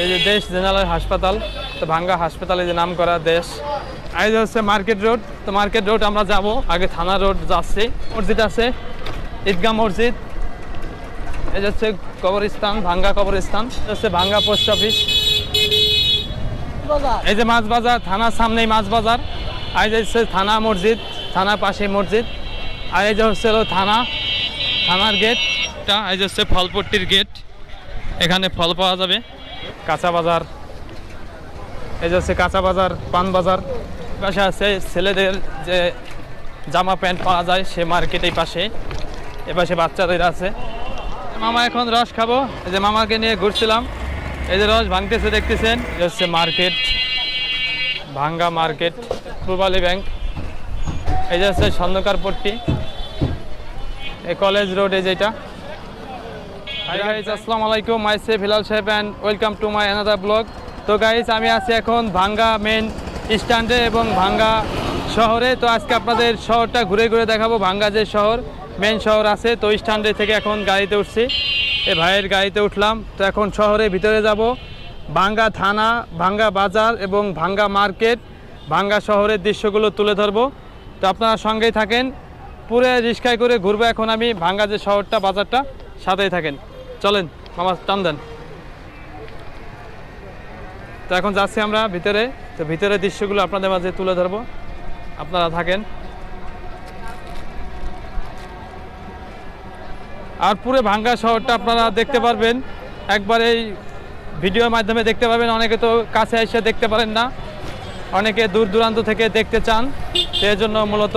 এই যে দেশ জেনারেল হাসপাতাল, তো ভাঙ্গা হাসপাতালে যে নাম করা দেশ এই যে হচ্ছে মার্কেট রোড, তো মার্কেট রোড আমরা যাব, আগে থানা রোড যাচ্ছি। মসজিদ আছে, ঈদগাহ মসজিদ। এই যে হচ্ছে কবরস্থান, ভাঙ্গা কবরস্থান হচ্ছে ভাঙ্গা পোস্ট অফিস। এই যে মাছ বাজার থানার সামনেই মাছ বাজার আর যে হচ্ছে থানা মসজিদ থানা পাশে মসজিদ। আর এই যে হচ্ছে থানা, থানার গেটটা, এই যে হচ্ছে ফলপট্টির গেট। এখানে ফল পাওয়া যাবে। কাঁচা বাজার। এই যে হচ্ছে কাঁচা বাজার, পান বাজার। পাশে আছে ছেলেদের যে জামা প্যান্ট পাওয়া যায়, সে মার্কেট এই পাশে। এ পাশে বাচ্চাদের আছে। মামা এখন রস খাব। এই যে মামাকে নিয়ে ঘুরছিলাম। এই যে রস ভাঙতেছে, দেখতেছেন? এই হচ্ছে মার্কেট। ভাঙ্গা মার্কেট, পূবালী ব্যাংক। এই যে হচ্ছে স্বর্ণকার পট্টি। এই কলেজ রোড এই যেটা। হাই গাইজ আসসালামু আলাইকুম মাই সেফ হিলাল সাহেব and welcome to my another blog তো গাইজ আমি আছি এখন ভাঙ্গা মেন স্ট্যান্ডে এবং ভাঙ্গা শহরে। তো আজকে আপনাদের শহরটা ঘুরে ঘুরে দেখাবো। ভাঙ্গা যে শহর মেন শহর আছে, তো স্ট্যান্ডে থেকে এখন গাড়িতে উঠছি। এ ভাইয়ের গাড়িতে উঠলাম। তো এখন শহরে ভিতরে যাব। ভাঙ্গা থানা, ভাঙ্গা বাজার এবং ভাঙ্গা মার্কেট, ভাঙ্গা শহরের দৃশ্যগুলো তুলে ধরবো। তো আপনারা সঙ্গেই থাকেন। পুরো রিস্কায় করে ঘুরবো এখন আমি। ভাঙ্গা যে শহরটা, বাজারটা, সাথেই থাকেন। চলেন মামা টান দেন। তো এখন যাচ্ছি আমরা ভিতরে। তো ভিতরের দৃশ্যগুলো আপনাদের মাঝে তুলে ধরবো। আপনারা থাকেন। আর পুরো ভাঙ্গা শহরটা আপনারা দেখতে পারবেন। একবার এই ভিডিওর মাধ্যমে দেখতে পাবেন অনেকে তো কাছে এসে দেখতে পারেন না। অনেকে দূর দূরান্ত থেকে দেখতে চান। সেই জন্য মূলত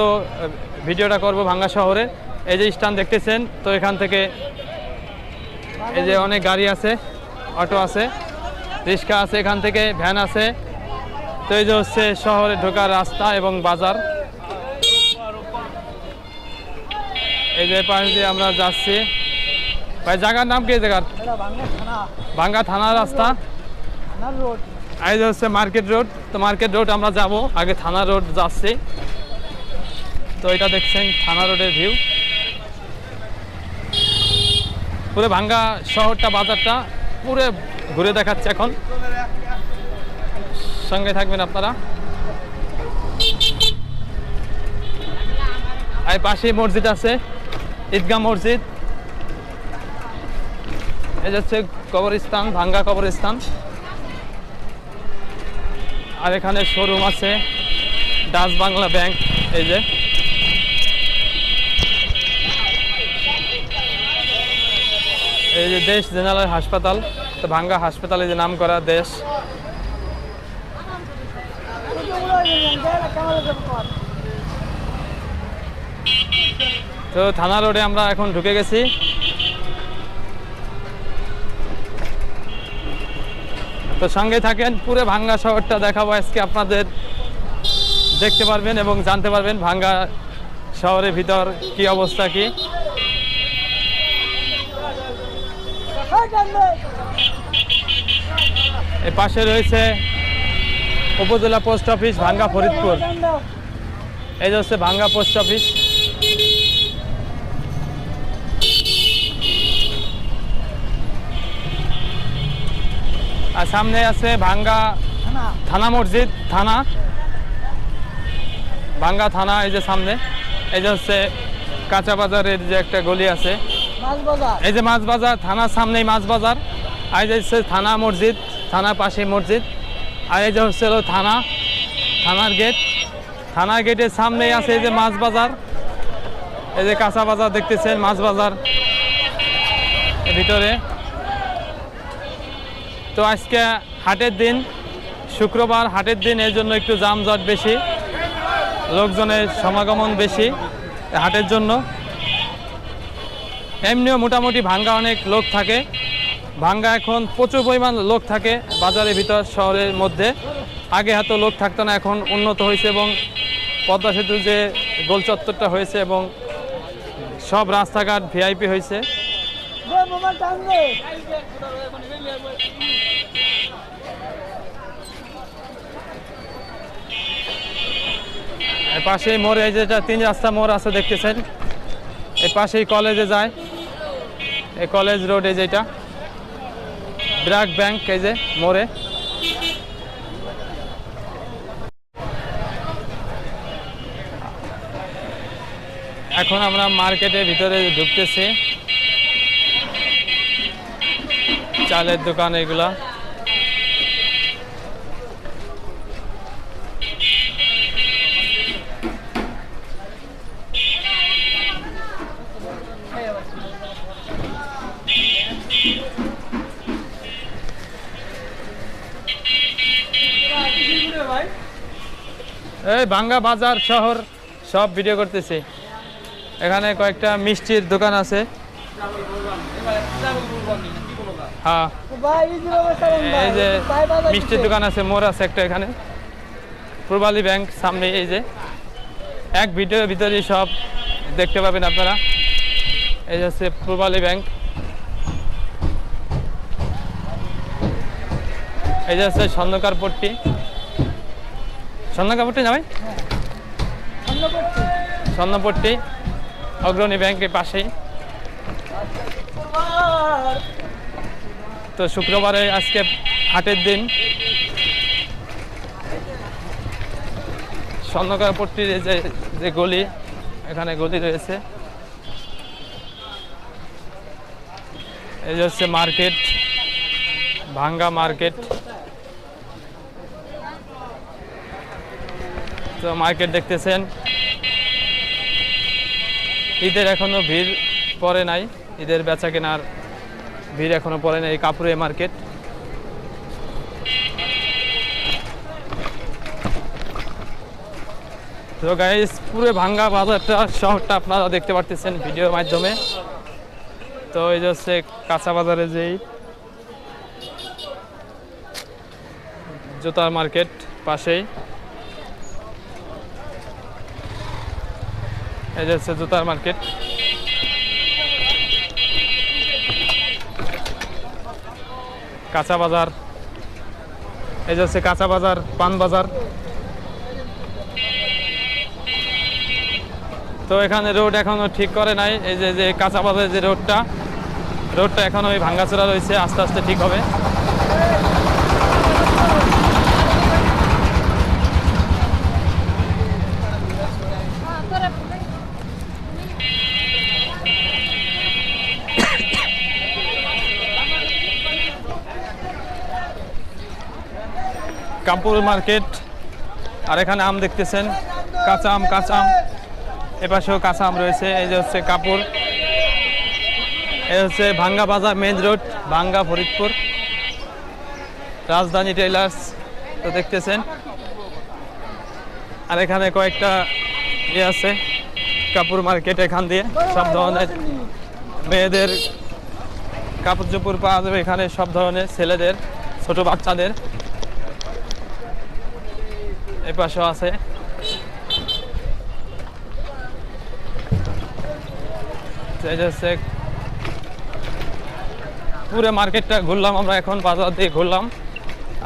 ভিডিওটা করব ভাঙ্গা শহরে। এই যে স্থান দেখতেছেন, তো এখান থেকে এই যে অনেক গাড়ি আছে, অটো আছে, রিক্সা আছে, এখান থেকে ভ্যান আছে। তো এই যে হচ্ছে শহরে ঢোকার রাস্তা এবং বাজার। এই যে পাশ দিয়ে আমরা যাচ্ছি। ভাই, জায়গার নাম কি জায়গার? ভাঙ্গা থানা রাস্তা। এই যে হচ্ছে মার্কেট রোড। তো মার্কেট রোড আমরা যাব। আগে থানা রোড যাচ্ছি। তো এটা দেখছেন, থানা রোডের ভিউ। পুরো ভাঙ্গা শহরটা, বাজারটা পুরো ঘুরে দেখাচ্ছে এখন। সঙ্গে থাকবেন আপনারা। আর পাশে মসজিদ আছে, ঈদগাহ মসজিদ। এই যে হচ্ছে কবরস্থান, ভাঙ্গা কবরস্থান। আর এখানে শোরুম আছে ডাচ বাংলা ব্যাংক, এই যে। এই যে দেশ জেনারেল হাসপাতাল, তো ভাঙ্গা হাসপাতালে যে নাম করা দেশ। তো থানা রোডে আমরা এখন ঢুকে গেছি। তো সঙ্গে থাকেন, পুরো ভাঙ্গা শহরটা দেখাবো আজকে আপনাদের। দেখতে পারবেন এবং জানতে পারবেন ভাঙ্গা শহরের ভিতর কি অবস্থা কি। এর পাশে রয়েছে উপজেলা পোস্ট অফিস ভাঙ্গা ফরিদপুর। এই যে হচ্ছে ভাঙ্গা পোস্ট অফিস। আর সামনে আছে ভাঙ্গা থানা মসজিদ, থানা। ভাঙ্গা থানা, এই যে সামনে। এই যে হচ্ছে কাঁচা বাজারের যে একটা গলি আছে। এই যে মাছ বাজার থানার সামনেই মাছ বাজার আর এই যে থানা মসজিদ, থানার পাশে মসজিদ। আর এই যে হচ্ছে থানা, থানার গেট থানার গেটের সামনেই আছে এই যে মাছ বাজার এই যে কাঁচা বাজার দেখতেছেন মাছ বাজার ভিতরে। তো আজকে হাটের দিন, শুক্রবার হাটের দিন এর জন্য একটু যানজট বেশি, লোকজনের সমাগমন বেশি হাটের জন্য। এমনিও মোটামুটি ভাঙ্গা অনেক লোক থাকে। ভাঙ্গা এখন প্রচুর পরিমাণ লোক থাকে বাজারের ভিতর, শহরের মধ্যে। আগে এত লোক থাকতো না, এখন উন্নত হয়েছে এবং পদ্মা সেতু যে গোল চত্বরটা হয়েছে এবং সব রাস্তাঘাট ভিআইপি হয়েছে। পাশেই মোড়ে এই যেটা তিন রাস্তা মোড় আছে দেখতেছেন এই পাশেই কলেজে যায়। কলেজ রোড এই যেটা ব্র্যাক ব্যাংক এই যে, মোড়ে। এখন আমরা মার্কেটের ভিতরে ঢুকতেছি। চালের দোকান এগুলা। এই ভাঙ্গা বাজার শহর, সব ভিডিও করতেছি। এখানে কয়েকটা মিষ্টির দোকান আছে। হ্যাঁ। এই যে মিষ্টির দোকান আছে মোর আছে একটা এখানে। পূর্বালী ব্যাংক সামনে, এই যে। এক ভিডিওর ভিতরে সব দেখতে পাবেন আপনারা। এই হচ্ছে পূর্বালী ব্যাংক। এই যে হচ্ছে স্বর্ণকার পট্টি। স্বর্ণকার পট্টি না স্বর্ণপট্টি। অগ্রণী ব্যাংকের পাশেই। তো শুক্রবারে আজকে হাটের দিন। স্বর্ণকারপট্টির এই যে যে গলি, এখানে গলি রয়েছে। এই যে হচ্ছে মার্কেট, ভাঙ্গা মার্কেট। তো মার্কেট দেখতেছেন। ঈদের এখনও ভিড় পড়ে নাই। ঈদের বেচা কেনার ভিড় এখনও পড়ে নাই কাপুরে মার্কেট। তো গাইস পুরো ভাঙ্গা বাজারটা, শহরটা আপনারা দেখতে পারতেছেন ভিডিওর মাধ্যমে। তো এই যে হচ্ছে কাঁচা বাজারে যেই জুতার মার্কেট পাশেই। এই যে হচ্ছে জুতার মার্কেট। কাঁচা বাজার। এই যে হচ্ছে কাঁচা বাজার, পান বাজার। তো এখানে রোড এখনও ঠিক করে নাই। এই যে যে কাঁচা বাজারের যে রোডটা রোডটা এখনও ওই ভাঙ্গাচোরা রয়েছে, আস্তে আস্তে ঠিক হবে। কাপুর মার্কেট, আর এখানে আম দেখতেছেন। কাঁচা আম কাঁচা আম। এপাশেও কাঁচা আম রয়েছে, এই যে হচ্ছে কাপুর এই হচ্ছে ভাঙ্গা বাজার মেন রোড, ভাঙ্গা ফরিদপুর। রাজধানী টেলার্স তো দেখতেছেন। আর এখানে কয়েকটা ইয়ে আছে, কাপড় মার্কেট এখান দিয়ে। সব ধরনের মেয়েদের কাপড় চোপড় পাওয়া যাবে এখানে, সব ধরনের ছেলেদের, ছোট বাচ্চাদের। এই পাশেও আছে। পুরো মার্কেটটা ঘুরলাম, আমরা এখন বাজার দিয়ে ঘুরলাম।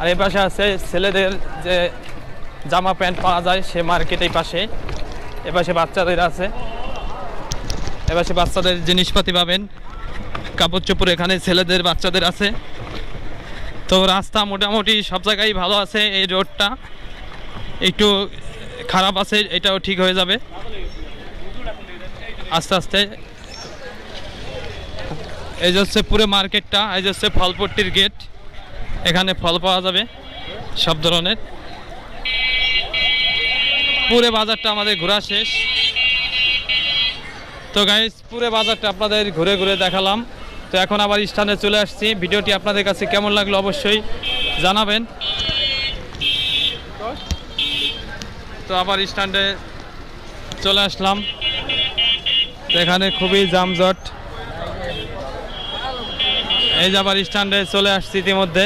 আর এই পাশে আছে ছেলেদের যে জামা প্যান্ট পাওয়া যায়, সে মার্কেট এই পাশে। এ পাশে বাচ্চাদের আছে। এ পাশে বাচ্চাদের জিনিসপাতি পাবেন। কাপড় চোপড় এখানে ছেলেদের, বাচ্চাদের আছে। তো রাস্তা মোটামুটি সব জায়গায় ভালো আছে এই রোডটা। একটু খারাপ আছে, এটাও ঠিক হয়ে যাবে। আস্তে আস্তে। এই হচ্ছে পুরো মার্কেটটা, এই হচ্ছে ফলপট্টির গেট, এখানে ফল পাওয়া যাবে, সব ধরনের। পুরো বাজারটা আমাদের ঘোরা শেষ। তো গাইজ পুরো বাজারটা আপনাদের ঘুরে ঘুরে দেখালাম। তো এখন আবার স্থানে চলে আসছি। ভিডিওটি আপনাদের কাছে কেমন লাগল অবশ্যই জানাবেন। তো আবার স্ট্যান্ডে চলে আসলাম। এখানে খুবই যানজট এই যে আবার স্ট্যান্ডে চলে আসছি ইতিমধ্যে।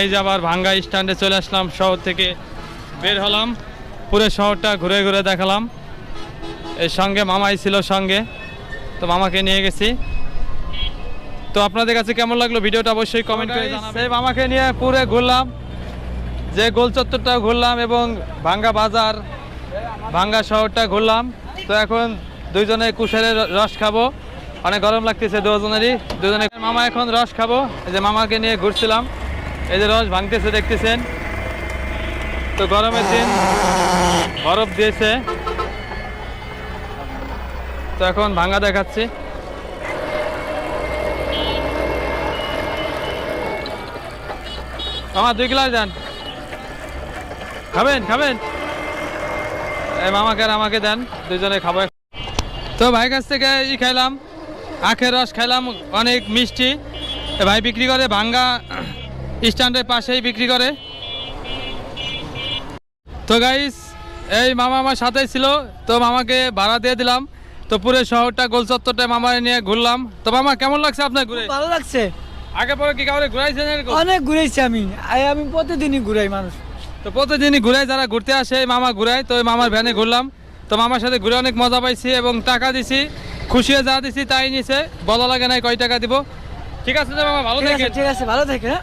এই যে আবার ভাঙ্গা স্ট্যান্ডে চলে আসলাম, শহর থেকে বের হলাম। পুরো শহরটা ঘুরে ঘুরে দেখালাম। এর সঙ্গে মামাই ছিল সঙ্গে, তো মামাকে নিয়ে গেছি। তো আপনাদের কাছে কেমন লাগল ভিডিওটা অবশ্যই কমেন্ট করে জানাবেন। সেই মামাকে নিয়ে পুরো ঘুরলাম যে গোল চত্বরটা ঘুরলাম এবং ভাঙ্গা বাজার ভাঙ্গা শহরটা ঘুরলাম। তো এখন দুইজনে কুশারের রস খাব। অনেক গরম লাগতেছে দুজনেরই। দুজনে মামা এখন রস খাব। এই যে মামাকে নিয়ে ঘুরছিলাম। এই যে রস ভাঙতেছে দেখতেছেন? তো গরমের দিন বরফ দিয়েছে। তো এখন ভাঙ্গা দেখাচ্ছি। আমার দুই গ্লাস দেন। খাবেন খাবেন। মামাকে আমাকে দেন, দুজনে খাব। তো ভাই কাছ থেকে ই খাইলাম, আখের রস খাইলাম, অনেক মিষ্টি। ভাই বিক্রি করে, ভাঙ্গা স্ট্যান্ডের পাশেই বিক্রি করে। তো গাইস এই মামা আমার সাথেই ছিল, তো মামাকে ভাড়া দিয়ে দিলাম। তো পুরো শহরটা গোল চত্বরটা মামারে নিয়ে ঘুরলাম। তো মামা, কেমন লাগছে আপনার ঘুরে? ভালো লাগছে। আগে পরে কি কাউরে ঘুরাইছেন এরকম? অনেক ঘুরাইছি আমি। আই আমি প্রতিদিনই ঘুরাই মানুষ। তো প্রতিদিনই ঘুরাই যারা ঘুরতে আসে এই মামা ঘুরায় তো ওই মামার ভ্যানে ঘুরলাম। তো মামার সাথে ঘুরে অনেক মজা পাইছি এবং টাকা দিছি খুশিয়ে যা দিছি তাই নিছে। বলা লাগে নাই কয় টাকা দিব। ঠিক আছে তো মামা ভালো ঠিক আছে থাকেন। ঠিক আছে ভালো থাকে হ্যাঁ।